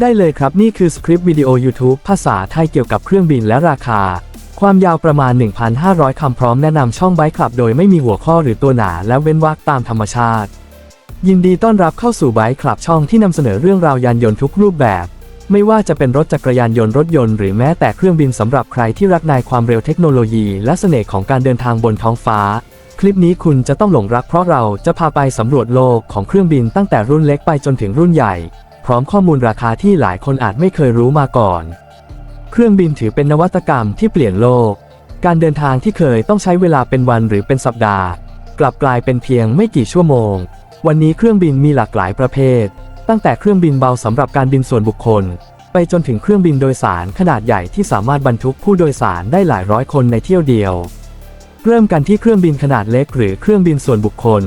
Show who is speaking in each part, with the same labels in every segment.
Speaker 1: ได้เลยครับนี่คือสคริปต์วิดีโอ YouTube ภาษาไทยเกี่ยวกับเครื่องบินและราคา ความยาวประมาณ 1,500 คำพร้อมแนะนำช่องไบค์คลับ โดยไม่มีหัวข้อหรือตัวหนาและเว้นวรรคตามธรรมชาติ ยินดีต้อนรับเข้าสู่ไบค์คลับช่องที่นำเสนอเรื่องราวยานยนต์ทุกรูปแบบ ไม่ว่าจะเป็นรถจักรยานยนต์รถยนต์หรือแม้แต่เครื่องบินสำหรับใครที่รักในความเร็วเทคโนโลยี และเสน่ห์ของการเดินทางบนท้องฟ้า คลิปนี้คุณจะต้องหลงรักเพราะเราจะพาไปสำรวจโลกของเครื่องบินตั้งแต่รุ่นเล็กไปจนถึงรุ่นใหญ่ พร้อมข้อมูลราคาที่หลายคนอาจไม่เคยรู้มาก่อน เครื่องบินถือเป็นนวัตกรรมที่เปลี่ยนโลก การเดินทางที่เคยต้องใช้เวลาเป็นวันหรือเป็นสัปดาห์ กลับกลายเป็นเพียงไม่กี่ชั่วโมง วันนี้เครื่องบินมีหลากหลายประเภท ตั้งแต่เครื่องบินเบาสำหรับการบินส่วนบุคคล ไปจนถึงเครื่องบินโดยสารขนาดใหญ่ที่สามารถบรรทุกผู้โดยสารได้หลายร้อยคนในเที่ยวเดียว เริ่มกันที่เครื่องบินขนาดเล็กหรือเครื่องบินส่วนบุคคล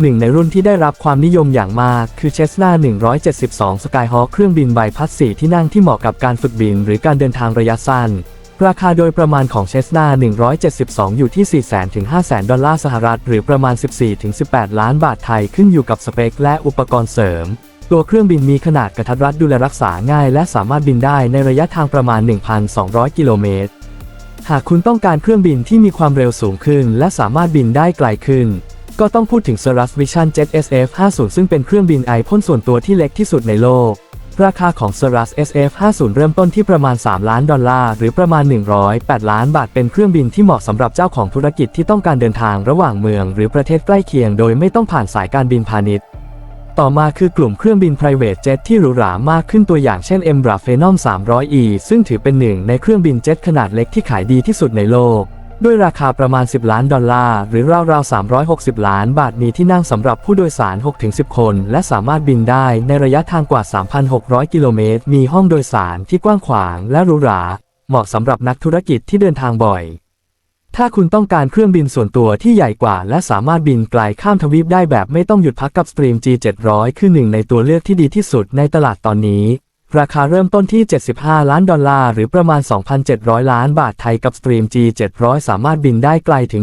Speaker 1: หนึ่งในรุ่นที่ได้รับความนิยมอย่างมาก คือ Cessna 172 Skyhawk เครื่องบินใบพัดสีที่นั่งที่เหมาะกับการฝึกบินหรือการเดินทางระยะสั้น ราคาโดยประมาณของ Cessna 172 อยู่ที่ 400,000 ถึง 500,000 ดอลลาร์สหรัฐ หรือประมาณ 14 ถึง 18 ล้านบาทไทยขึ้นอยู่กับสเปคและอุปกรณ์เสริม ตัวเครื่องบินมีขนาดกระทัดรัดดูแลรักษาง่าย และสามารถบินได้ในระยะทางประมาณ 1,200 กิโลเมตร หากคุณต้องการเครื่องบินที่มีความเร็วสูงขึ้น และสามารถบินได้ไกลขึ้น ก็ต้องพูดถึง Cirrus Vision Jet SF50 ซึ่งเป็นเครื่องบินไอพ่นส่วนตัวที่เล็กที่สุดในโลก ราคาของ Cirrus SF50 เริ่มต้นที่ประมาณ 3 ล้านดอลลาร์ หรือประมาณ 108 ล้านบาท เป็นเครื่องบินที่เหมาะสำหรับเจ้าของธุรกิจที่ต้องการเดินทางระหว่างเมือง หรือประเทศใกล้เคียงโดยไม่ต้องผ่านสายการบินพาณิชย์ต่อมาคือกลุ่มเครื่องบิน private jet ที่หรูหรามากขึ้นตัวอย่างเช่น Embraer Phenom 300e ซึ่งถือเป็นหนึ่งในเครื่องบินเจ็ตขนาดเล็กที่ขายดีที่สุดในโลก ด้วยราคาประมาณ 10 ล้านดอลลาร์ หรือราวๆ 360 ล้านบาทมีที่นั่งสำหรับผู้โดยสาร 6-10 คน และสามารถบินได้ในระยะทางกว่า 3,600 กิโลเมตร มีห้องโดยสารที่กว้างขวางและหรูหรา เหมาะสำหรับนักธุรกิจที่เดินทางบ่อย ถ้าคุณต้องการเครื่องบินส่วนตัวที่ใหญ่กว่า และสามารถบินไกลข้ามทวีปได้แบบไม่ต้องหยุดพักกับ Stream G700 คือหนึ่งในตัวเลือกที่ดีที่สุดในตลาดตอนนี้ ราคาเริ่มต้นที่ 75 ล้านดอลลาร์ หรือประมาณ 2,700 ล้านบาทไทยกับ Stream G700 สามารถบินได้ไกลถึง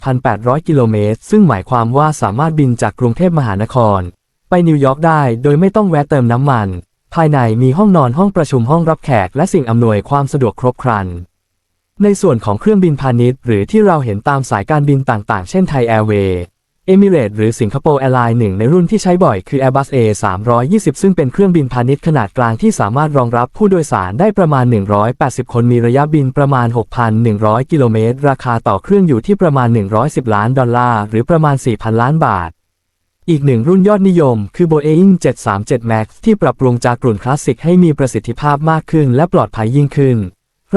Speaker 1: 13,800 กิโลเมตร ซึ่งหมายความว่าสามารถบินจากกรุงเทพมหานคร ไปนิวยอร์กได้โดยไม่ต้องแวะเติมน้ำมัน ภายในมีห้องนอนห้องประชุมห้องรับแขก และสิ่งอำนวยความสะดวกครบครัน ในส่วนของเครื่องบินพาณิชย์ หรือที่เราเห็นตามสายการบินต่างๆ เช่นไทยแอร์เวย์ เอมิเรตหรือสิงคโปร์แอร์ไลน์หนึ่งในรุ่นที่ใช้บ่อยคือ Airbus A320 ซึ่งเป็นเครื่องบินพาณิชย์ขนาดกลางที่สามารถรองรับผู้โดยสารได้ประมาณ 180 คนมีระยะบินประมาณ 6,100 กิโลเมตร ราคาต่อเครื่องอยู่ที่ประมาณ 110 ล้านดอลลาร์หรือประมาณ 4,000 ล้านบาท อีกหนึ่งรุ่นยอดนิยม คือ Boeing 737 MAX ที่ปรับปรุงจากรุ่นคลาสสิกให้มีประสิทธิภาพมากขึ้นและปลอดภัยยิ่งขึ้น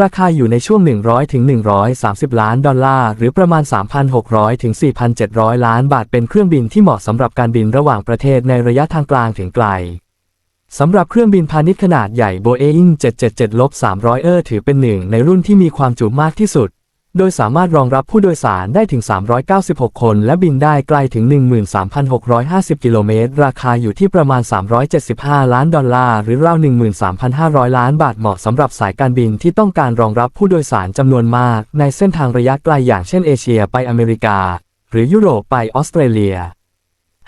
Speaker 1: ราคาอยู่ในช่วง 100 ถึง 130 ล้านดอลลาร์ หรือประมาณ 3,600 ถึง 4,700 ล้านบาท เป็นเครื่องบินที่เหมาะสำหรับการบินระหว่างประเทศในระยะทางกลางถึงไกล สำหรับเครื่องบินพาณิชย์ขนาดใหญ่ Boeing 777-300 เออถือเป็นหนึ่งในรุ่นที่มีความจุมากที่สุด โดยสามารถรองรับผู้โดยสารได้ถึง 396 คน และบินได้ไกลถึง 13,650 กิโลเมตร ราคาอยู่ที่ประมาณ 375 ล้านดอลลาร์ หรือราว 13,500 ล้านบาทเหมาะสำหรับสายการบินที่ต้องการรองรับผู้โดยสารจำนวนมาก ในเส้นทางระยะไกลอย่างเช่นเอเชียไปอเมริกา หรือยุโรปไปออสเตรเลีย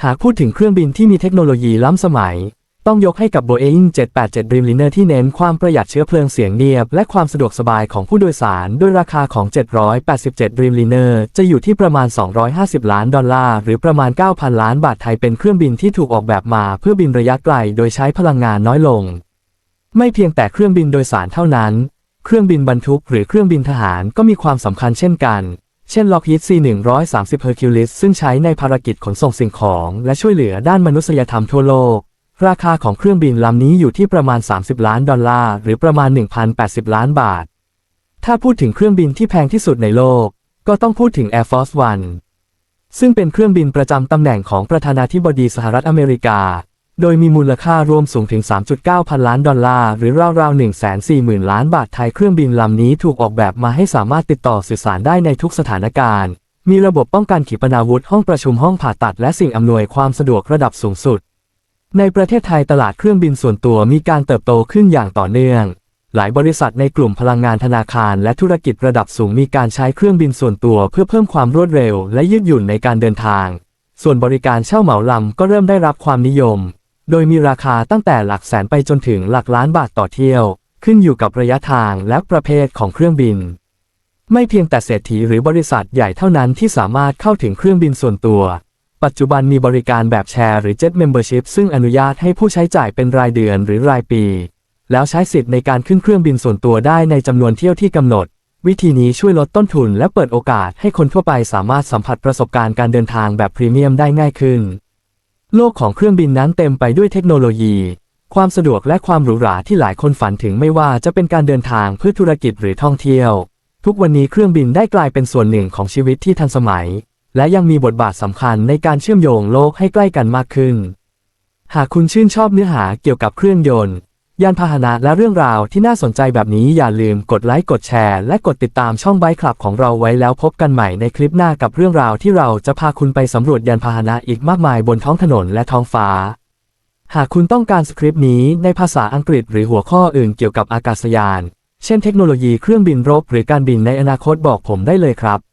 Speaker 1: หากพูดถึงเครื่องบินที่มีเทคโนโลยีล้ำสมัย ต้องยกให้กับ Boeing 787 Dreamliner ที่เน้นความประหยัดเชื้อเพลิงเสียงเนียบ และความสะดวกสบายของผู้โดยสาร โดยราคาของ 787 Dreamliner จะอยู่ที่ประมาณ 250 ล้านดอลลาร์ หรือประมาณ 9,000 ล้านบาทไทยเป็นเครื่องบินที่ถูกออกแบบมาเพื่อบินระยะไกลโดยใช้พลังงานน้อยลง ไม่เพียงแต่เครื่องบินโดยสารเท่านั้น เครื่องบินบรรทุกหรือเครื่องบินทหารก็มีความสำคัญเช่นกัน เช่น Lockheed C130 Hercules ซึ่งใช้ในภารกิจขนส่งสิ่งของ และช่วยเหลือด้านมนุษยธรรมทั่วโลก ราคาของเครื่องบินลำนี้อยู่ที่ประมาณ 30 ล้านดอลลาร์หรือประมาณ 1,080 ล้านบาท ถ้าพูดถึงเครื่องบินที่แพงที่สุดในโลก ก็ต้องพูดถึง Air Force One ซึ่งเป็นเครื่องบินประจำตำแหน่งของประธานาธิบดีสหรัฐอเมริกา โดยมีมูลค่ารวมสูงถึง 3.9 พันล้านดอลลาร์หรือราวๆ 140,000 ล้านบาทไทยเครื่องบินลำนี้ถูกออกแบบมาให้สามารถติดต่อสื่อสารได้ในทุกสถานการณ์ มีระบบป้องกันขีปนาวุธห้องประชุมห้องผ่าตัดและสิ่งอำนวยความสะดวกระดับสูงสุด ในประเทศไทยตลาดเครื่องบินส่วนตัวมีการเติบโตขึ้นอย่างต่อเนื่อง หลายบริษัทในกลุ่มพลังงานธนาคารและธุรกิจระดับสูงมีการใช้เครื่องบินส่วนตัวเพื่อเพิ่มความรวดเร็วและยืดหยุ่นในการเดินทาง ส่วนบริการเช่าเหมาลำก็เริ่มได้รับความนิยม โดยมีราคาตั้งแต่หลักแสนไปจนถึงหลักล้านบาทต่อเที่ยว ขึ้นอยู่กับระยะทางและประเภทของเครื่องบิน ไม่เพียงแต่เศรษฐีหรือบริษัทใหญ่เท่านั้นที่สามารถเข้าถึงเครื่องบินส่วนตัว ปัจจุบันมีบริการแบบแชร์หรือ Jet Membership ซึ่งอนุญาตให้ผู้ใช้จ่ายเป็นรายเดือนหรือรายปี แล้วใช้สิทธิ์ในการขึ้นเครื่องบินส่วนตัวได้ในจำนวนเที่ยวที่กำหนด วิธีนี้ช่วยลดต้นทุนและเปิดโอกาสให้คนทั่วไปสามารถสัมผัสประสบการณ์การเดินทางแบบพรีเมียมได้ง่ายขึ้น โลกของเครื่องบินนั้นเต็มไปด้วยเทคโนโลยี ความสะดวกและความหรูหราที่หลายคนฝันถึงไม่ว่าจะเป็นการเดินทางเพื่อธุรกิจหรือท่องเที่ยว ทุกวันนี้เครื่องบินได้กลายเป็นส่วนหนึ่งของชีวิตที่ทันสมัย และยังมีบทบาทสำคัญในการเชื่อมโยงโลกให้ใกล้กันมากขึ้น หากคุณชื่นชอบเนื้อหาเกี่ยวกับเครื่องยนต์ ยานพาหนะและเรื่องราวที่น่าสนใจแบบนี้อย่าลืมกดไลค์กดแชร์ และกดติดตามช่องไบค์คลับของเราไว้แล้วพบกันใหม่ในคลิปหน้ากับเรื่องราวที่เราจะพาคุณไปสำรวจยานพาหนะอีกมากมายบนท้องถนนและท้องฟ้า หากคุณต้องการสคริปต์นี้ในภาษาอังกฤษหรือหัวข้ออื่นเกี่ยวกับอากาศยาน เช่นเทคโนโลยีเครื่องบินรบหรือการบินในอนาคตบอกผมได้เลยครับ